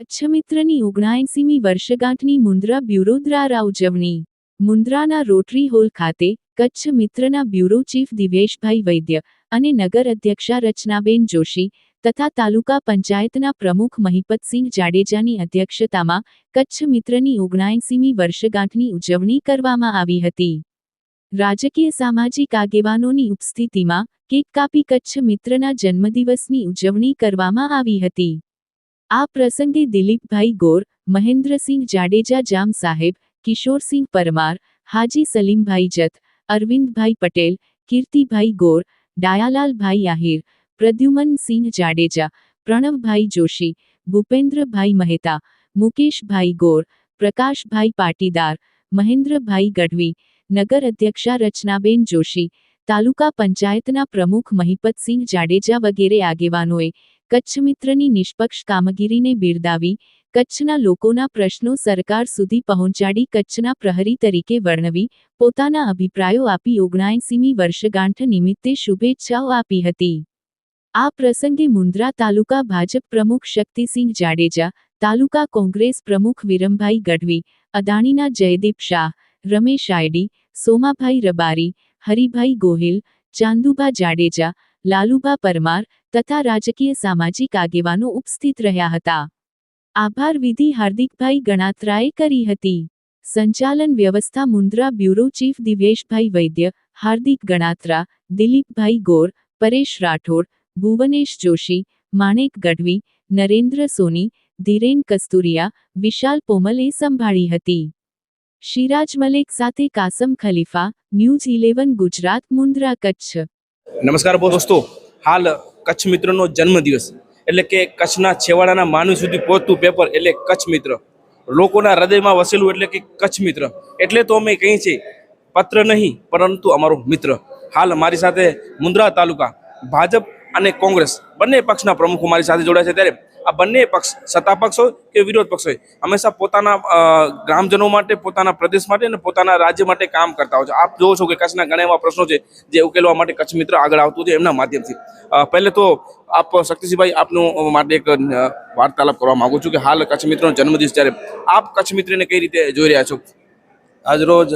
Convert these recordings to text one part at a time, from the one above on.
કચ્છમિત્રની ઓગણાએંસીમી વર્ષગાંઠની Mundra bureau દ્વારા ઉજવણી મુન્દ્રાના rotary hall ખાતે કચ્છ મિત્રના બ્યુરો ચીફ દિવેશભાઈ વૈદ્ય અને નગર અધ્યક્ષા રચનાબેન જોશી તથા તાલુકા પંચાયતના પ્રમુખ મહિપતસિંહ જાડેજાની અધ્યક્ષતામાં કચ્છ મિત્રની ઓગણાએંસીમી વર્ષગાંઠની ઉજવણી કરવામાં આવી હતી. રાજકીય સામાજિક આગેવાનોની ઉપસ્થિતિમાં કેક કાપી કચ્છ મિત્રના જન્મદિવસની ઉજવણી કરવામાં આવી હતી. આ પ્રસંગે દિલીપભાઈ ગોર, મહેન્દ્રસિંહ જાડેજા જામ સાહેબ, કિશોરસિંહ પરમાર, હાજી સલીમભાઈ જત અરવિંદભાઈ પટેલ, કીર્તિભાઈ ગોર, ડાયાલાલભાઈ આહિર, પ્રદ્યુમનસિંહ જાડેજા, પ્રણવભાઈ જોશી, ભૂપેન્દ્રભાઈ મહેતા, મુકેશભાઈ ગોર, પ્રકાશભાઈ પાટીદાર, મહેન્દ્રભાઈ ગઢવી નગર અધ્યક્ષા રચનાબેન જોશી, તાલુકા પંચાયતના પ્રમુખ મહિપતસિંહ જાડેજા વગેરે આગેવાનોએ કચ્છ મિત્રની નિષ્પક્ષ કામગીરીને બિરદાવી કચ્છના લોકોના પ્રશ્નો સરકાર સુધી પહોંચાડી કચ્છના પ્રહરી તરીકે વર્ણવી, પોતાના અભિપ્રાયો આપી ઓગણાએંસીમી વર્ષગાંઠ નિમિત્તે શુભેચ્છાઓ આપી હતી. આ પ્રસંગે મુન્દ્રા તાલુકા ભાજપ પ્રમુખ શક્તિસિંહ જાડેજા, તાલુકા કોંગ્રેસ પ્રમુખ વિરમભાઈ ગઢવી, અદાણીના જયદીપ શાહ, રમેશ આયડી સોમાભાઈ રબારી, હરિભાઈ ગોહિલ, ચાંદુભા જાડેજા, લાલુભા પરમાર તથા રાજકીય સામાજિક આગેવાનો ઉપસ્થિત રહ્યા હતા. આભાર વિધિ હાર્દિકભાઈ ગણાત્રાએ કરી હતી. સંચાલન વ્યવસ્થા મુન્દ્રા બ્યુરો ચીફ દિવેશભાઈ વૈદ્ય, હાર્દિક ગણાત્રા, દિલીપભાઈ ગોર, પરેશ રાઠોડ, ભુવનેશ જોશી, માણેક ગઢવી, નરેન્દ્ર સોની, ધીરેન કસ્તુરિયા, વિશાલ પોમલે સંભાળી હતી. શિરાજ મલિક સાથે કાસમ ખલીફા, ન્યૂઝ ઇલેવન ગુજરાત, મુન્દ્રા, કચ્છ. નમસ્કાર દોસ્તો. હાલ કચ્છ મિત્રનો જન્મદિવસ. એટલે કે કચ્છના છેવાડાના માનવી સુધી પહોંચતું પેપર એટલે કચ્છ મિત્ર. લોકોના હૃદયમાં વસેલું એટલે કે કચ્છ મિત્ર. એટલે તો અમે કહીએ છીએ, પત્ર નહીં, પરંતુ અમારો મિત્ર. હાલ મારી સાથે મુન્દ્રા તાલુકા ભાજપ અને કોંગ્રેસ. બંને પક્ષના પ્રમુખો મારી સાથે જોડાયા છે ત્યારે આ બંને પક્ષ, સત્તા પક્ષ હોય કે વિરોધ પક્ષ હોય, હંમેશા પોતાના ગ્રામજનો માટે, પોતાના પ્રદેશ માટે અને પોતાના રાજ્ય માટે કામ કરતા હોય છે. આપ જોવો છો કે કચ્છના ઘણા એવા પ્રશ્નો છે જે ઉકેલવા માટે કચ્છ મિત્ર આગળ આવતું છે એમના માધ્યમથી. પહેલે તો આપ શક્તિસિંહભાઈ, આપનું માટે એક વાર્તાલાપ કરવા માંગુ છું કે હાલ કચ્છ મિત્રનો જન્મદિવસ ત્યારે આપ કચ્છ મિત્રને કઈ રીતે જોઈ રહ્યા છો? આજરોજ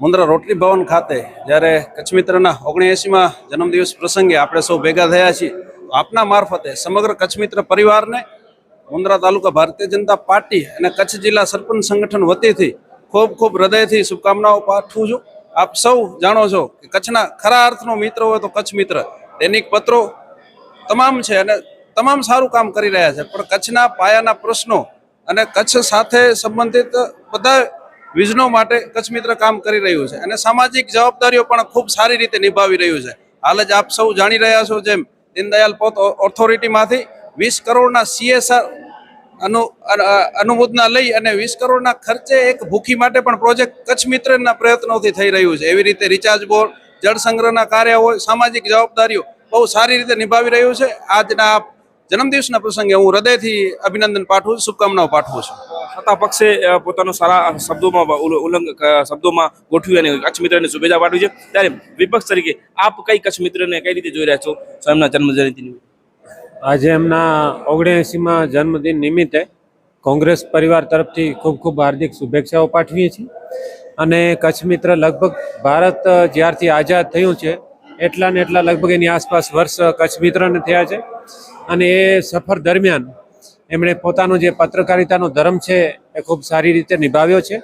મુંદ્રા રોટરી ભવન ખાતે જ્યારે કચ્છ મિત્રના ઓગણએંસીમાં જન્મદિવસ પ્રસંગે આપણે સૌ ભેગા થયા છીએ આપના મારફતે સમગ્ર કચ્છ મિત્ર પરિવારને મુન્દ્રા તાલુકા ભારતીય જનતા પાર્ટી અને કચ્છ જિલ્લા સરપંચ સંગઠન વતીથી ખૂબ ખૂબ હૃદયથી શુભકામનાઓ પાઠવું છું. આપ સૌ જાણો છો કે કચ્છના ખરા અર્થનો મિત્ર હોય તો કચ્છ મિત્ર. દૈનિક પત્રો તમામ છે અને તમામ સારું કામ કરી રહ્યા છે. પણ કચ્છના પાયાના પ્રશ્નો અને કચ્છ સાથે સંબંધિત બધા વિઝનો માટે કચ્છ મિત્ર કામ કરી રહ્યું છે. અને સામાજિક જવાબદારીઓ પણ ખૂબ સારી રીતે નિભાવી રહ્યું છે. હાલ જ આપ સૌ જાણી રહ્યા છો જેમ દીનદયાલ પોત ઓથોરિટીમાંથી વીસ કરોડના સીએસઆર અનુ અનુમોદના લઈ અને વીસ કરોડના ખર્ચે એક ભૂખી માટે પણ પ્રોજેક્ટ કચ્છ મિત્રના પ્રયત્નોથી થઈ રહ્યું છે. એવી રીતે રિચાર્જ બોર્ડ જળ સંગ્રહના કાર્ય હોય સામાજિક જવાબદારીઓ બહુ સારી રીતે નિભાવી રહ્યું છે. આજના જન્મદિવસના પ્રસંગે હું હૃદયથી અભિનંદન પાઠવું, શુભકામનાઓ પાઠવું છું. સત્તા પક્ષે પોતાનો સારા શબ્દોમાં ઉલ્લંઘ શબ્દોમાં ગોઠવી અને કચ્છ મિત્રને શુભેચ્છા પાઠવી છે. ત્યારે વિપક્ષ તરીકે આપ કઈ કચ્છ મિત્રને કઈ રીતે જોઈ રહ્યા છો? જન્મજયંતિ નિમિત્તે. આજે એમના ઓગણએંસીમાં જન્મદિન નિમિત્તે કોંગ્રેસ પરિવાર તરફથી ખૂબ ખૂબ હાર્દિક શુભેચ્છાઓ પાઠવીએ છીએ. અને કચ્છ મિત્ર લગભગ ભારત જ્યારથી આઝાદ થયું છે એટલા ને એટલા લગભગ એની આસપાસ વર્ષ કચ્છ મિત્રને થયા છે. અને એ સફર દરમિયાન એમણે પોતાનો જે પત્રકારિતાનો ધર્મ છે એ ખૂબ સારી રીતે નિભાવ્યો છે.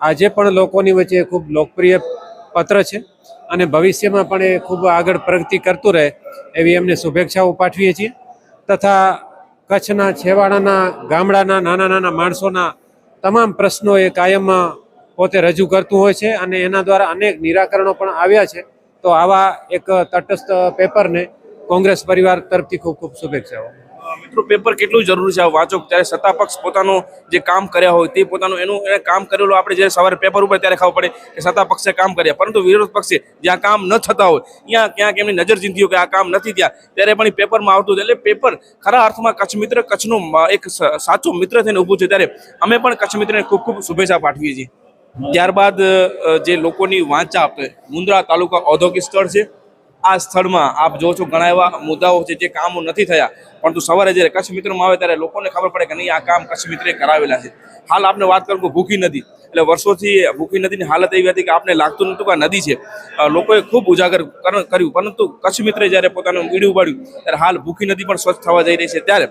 આજે પણ લોકોની વચ્ચે ખૂબ લોકપ્રિય પત્ર છે અને ભવિષ્યમાં પણ એ ખૂબ આગળ પ્રગતિ કરતું રહે એવી એમને શુભેચ્છાઓ પાઠવીએ છીએ. તથા કચ્છના છેવાડાના, ગામડાના નાના નાના માણસોના તમામ પ્રશ્નો એ કાયમ પોતે રજૂ કરતું હોય છે અને એના દ્વારા અનેક નિરાકરણો પણ આવ્યા છે. તો આવા એક તટસ્થ પેપરને કોંગ્રેસ પરિવાર તરફથી ખૂબ ખૂબ શુભેચ્છાઓ. મિત્રો પેપર કેટલું જરૂરી છે વાંચો ત્યારે સત્તા પક્ષ પોતાનું જે કામ કર્યા હોય તે પોતાનું એનું એને કામ કરેલું આપણે જ્યારે સવારે પેપર ઉપર ત્યારે ખબર પડે કે સત્તા પક્ષે કામ કર્યા. પરંતુ વિરોધ પક્ષે જ્યાં કામ ન થતા હોય, ત્યાં ક્યાંક એમની નજર ચીંધી કે આ કામ નથી ત્યાં ત્યારે પણ પેપરમાં આવતું. એટલે પેપર ખરા અર્થમાં કચ્છ મિત્ર, કચ્છનો એક સાચો મિત્ર થઈને ઊભું છે. ત્યારે અમે પણ કચ્છ મિત્રને ખૂબ ખૂબ શુભેચ્છા પાઠવીએ છીએ. ત્યારબાદ જે લોકોની વાંચા આપે મુન્દ્રા તાલુકા ઔદ્યોગિક સ્થળ છે. આ સ્થળમાં આપ જો છો ઘણા એવા મુદ્દાઓ છે જે કામો નથી થયા. પરંતુ સવારે જ્યારે કચ્છ મિત્રોમાં આવે ત્યારે લોકોને ખબર પડે કે નહીં, આ કામ કચ્છ મિત્રે કરાવેલા છે. હાલ આપણે વાત કરું કે ભૂખી નદી. એટલે વર્ષોથી ભૂખી નદીની હાલત એવી હતી કે આપને લાગતું નહોતું કે નદી છે. લોકોએ ખૂબ ઉજાગર કર- કર્યું. પરંતુ કચ્છ મિત્રે જ્યારે પોતાનું મીડી ઉપાડ્યું, ત્યારે હાલ ભૂખી નદી પણ સ્વચ્છ થવા જઈ રહી છે. ત્યારે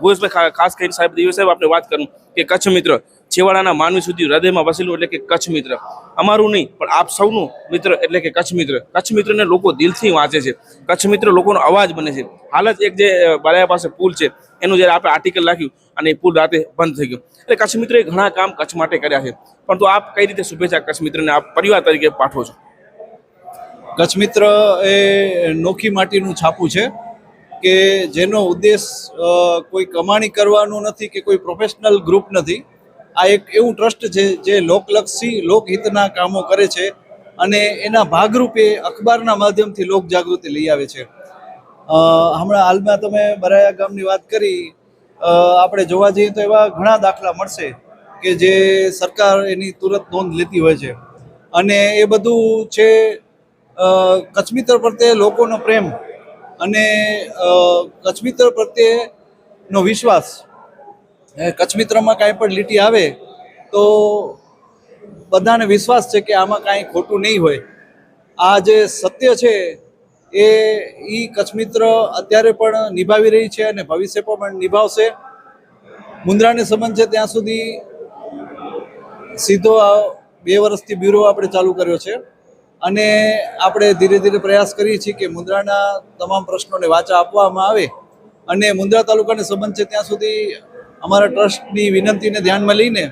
ભુવેશભાઈ ખાસ કરીને સાહેબ દિવસ સાહેબ આપણે વાત કરું કે કચ્છ મિત્ર છેવાડાના માનવી સુધી હૃદયમાં વસેલું એટલે કે કચ્છ મિત્ર. અમારું નહીં પણ આપ સૌનું મિત્ર એટલે કે કચ્છ મિત્ર. કચ્છ મિત્રને લોકો દિલથી વાંચે છે. કચ્છ મિત્ર લોકોનો અવાજ બને છે. હાલ જ એક જે અ, પાસે પુલ છે એનું જ્યારે આપણે આર્ટિકલ લખ્યું અને એ પુલ રાતે બંધ થઈ ગયો. એટલે કચ્છ મિત્રએ ઘણા કામ કચ્છ માટે કર્યા છે. પરંતુ આપ કઈ રીતે શુભેચ્છા કચ્છ મિત્રને આપ પરિવાર તરીકે પાઠવો છો? કચ્છ મિત્ર એ નોખી માટીનું છાપું છે કે જેનો ઉદ્દેશ કોઈ કમાણી કરવાનો નથી કે કોઈ પ્રોફેશનલ ગ્રુપ નથી. આ એક એવું ટ્રસ્ટ છે જે લોકલક્ષી લોકહિતના કામો કરે છે અને એના ભાગરૂપે અખબારના માધ્યમથી લોક જાગૃતિ લઈ આવે છે. હમણાં હાલમાં તમે બરાયા ગામની વાત કરી આપણે જોવા જઈએ તો એવા ઘણા દાખલા મળશે કે જે સરકાર એની તુરંત નોંધ લેતી હોય છે. અને એ બધું છે કચ્છમિત્ર પ્રત્યે લોકોનો પ્રેમ અને કચ્છમિત્ર પ્રત્યેનો વિશ્વાસ એ કચ્છમિત્રમાં કાંઈ પણ લીટી આવે, તો બધાને વિશ્વાસ છે કે આમાં કાંઈ ખોટું નહીં હોય. આ જે સત્ય છે, એ ઈ કચ્છમિત્ર અત્યારે પણ નિભાવી રહી છે અને ભવિષ્ય પણ નિભાવશે. મુન્દ્રાને સંબંધ છે, ત્યાં સુધી સીધો બે વર્ષથી બ્યુરો આપણે ચાલુ કર્યો છે. અને આપણે ધીરે ધીરે પ્રયાસ કરીએ છીએ કે મુન્દ્રાના તમામ પ્રશ્નોને વાચા આપવામાં આવે. અને મુન્દ્રા તાલુકાને સંબંધ છે, ત્યાં સુધી અમારા ટ્રસ્ટની વિનંતીને ધ્યાનમાં લઈને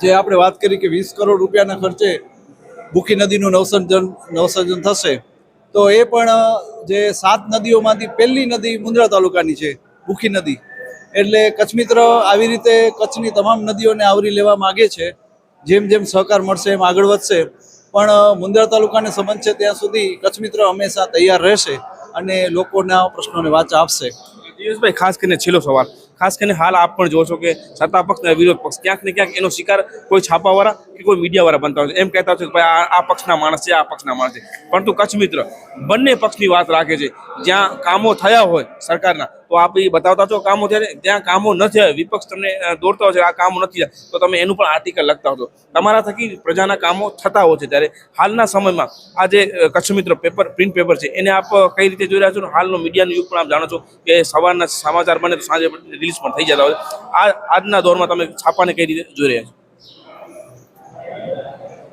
જે આપણે વાત કરી કે વીસ કરોડ રૂપિયાના ખર્ચે ભૂખી નદીનું નવસર્જન નવસર્જન થશે, તો એ પણ જે સાત નદીઓમાંથી પહેલી નદી મુંદ્રા તાલુકાની છે, ભૂખી નદી. એટલે કચ્છ મિત્ર આવી રીતે કચ્છની તમામ નદીઓને આવરી લેવા માગે છે, જેમ જેમ સહકાર મળશે એમ આગળ વધશે. પણ મુંદ્રા તાલુકાને સંબંધ છે ત્યાં સુધી કચ્છ મિત્ર હંમેશા તૈયાર રહેશે અને લોકોના પ્રશ્નોને વાચા આપશે. દિનેશભાઈ, ખાસ કરીને છેલ્લો સવાલ. ખાસ કરીને હાલ આપ પણ જોશો કે સત્તા પક્ષ અને વિરોધ પક્ષ ક્યાંક ને ક્યાંક એનો શિકાર કોઈ છાપાવાળા કે કોઈ મીડિયાવાળા બનતા હોય છે. એમ કહેતા હોય છે કે ભાઈ આ પક્ષના માણસ છે, આ પક્ષના માણસ છે. પરંતુ કચ્છ મિત્ર બંને પક્ષની વાત રાખે છે. જ્યાં કામો થયા હોય સરકારના તો આપ બતાવતા છો કામો જ્યારે. જ્યાં કામો ન થયા વિપક્ષ તમને દોરતા હોય છે આ કામો નથી તો તમે એનું પણ આર્ટિકલ લખતા હતો તમારા થકી પ્રજાના કામો થતા હોય છે ત્યારે હાલના સમયમાં આ જે કચ્છ મિત્ર પેપર, પ્રિન્ટ પેપર છે, એને આપ કઈ રીતે જોઈ રહ્યા છો હાલનો મીડિયાનો યુગ પણ આપ જાણો છો કે સવારના સમાચાર બને તો સાંજે રિલીઝ પણ થઈ જતા હોય આ, આજના દોરમાં તમે છાપાને કઈ રીતે જોઈ રહ્યા છો?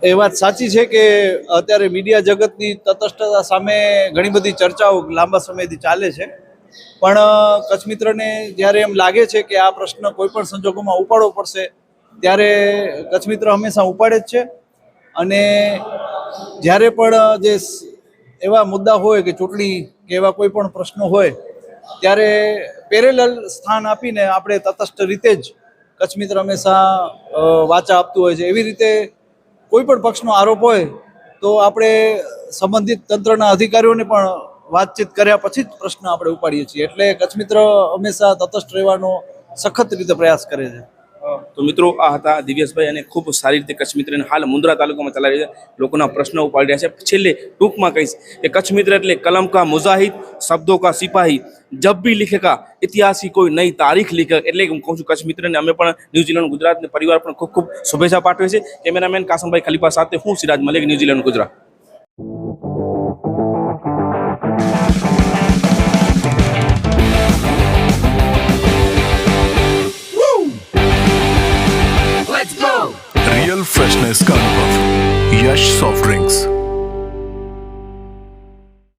એ વાત સાચી છે કે અત્યારે મીડિયા જગતની તટસ્થતા સામે ઘણી બધી ચર્ચાઓ લાંબા સમયથી ચાલે છે. પણ કચ્છ મિત્રને જ્યારે એમ લાગે છે કે આ પ્રશ્ન કોઈ પણ સંજોગોમાં ઉપાડવો પડશે, ત્યારે કચ્છ મિત્ર હંમેશા ઉપાડે જ છે. અને જ્યારે પણ જે એવા મુદ્દા હોય કે ચૂંટણી કે એવા કોઈ પણ પ્રશ્નો હોય, ત્યારે પેરેલલ સ્થાન આપીને આપણે તટસ્થ રીતે જ કચ્છ મિત્ર હંમેશા વાચા આપતું હોય છે. એવી રીતે કોઈ પણ પક્ષનો આરોપ હોય, તો આપણે સંબંધિત તંત્રના અધિકારીઓને પણ વાતચીત કર્યા પછી જ પ્રશ્ન આપણે ઉપાડીએ છીએ. એટલે કચ્છ મિત્ર હંમેશા તટસ્થ રહેવાનો સખત રીતે પ્રયાસ કરે છે. તો મિત્રો આ હતા દિવ્યેશભાઈ અને ખૂબ સારી રીતે કચ્છ મિત્રને હાલ મુન્દ્રા તાલુકામાં ચલાવી રહ્યા છે. લોકોના પ્રશ્નો ઉપાડી રહ્યા છે. છેલ્લે ટૂંકમાં કહીશ કે કચ્છ મિત્ર એટલે કલમ કા મુજાહિદ શબ્દો કા સિપાહી, જબ બી લિખેકા, ઇતિહાસ કોઈ નહીં તારીખ લીખે એટલે હું કહું છું, કચ્છ મિત્રને અમે પણ ન્યૂઝીલેન્ડ ગુજરાતને પરિવાર પણ ખૂબ ખૂબ શુભેચ્છા પાઠવે છે. કેમેરામેન કાસમભાઈ ખલીફા સાથે હું સિરાજ મલિક ન્યૂઝીલેન્ડ ગુજરાત.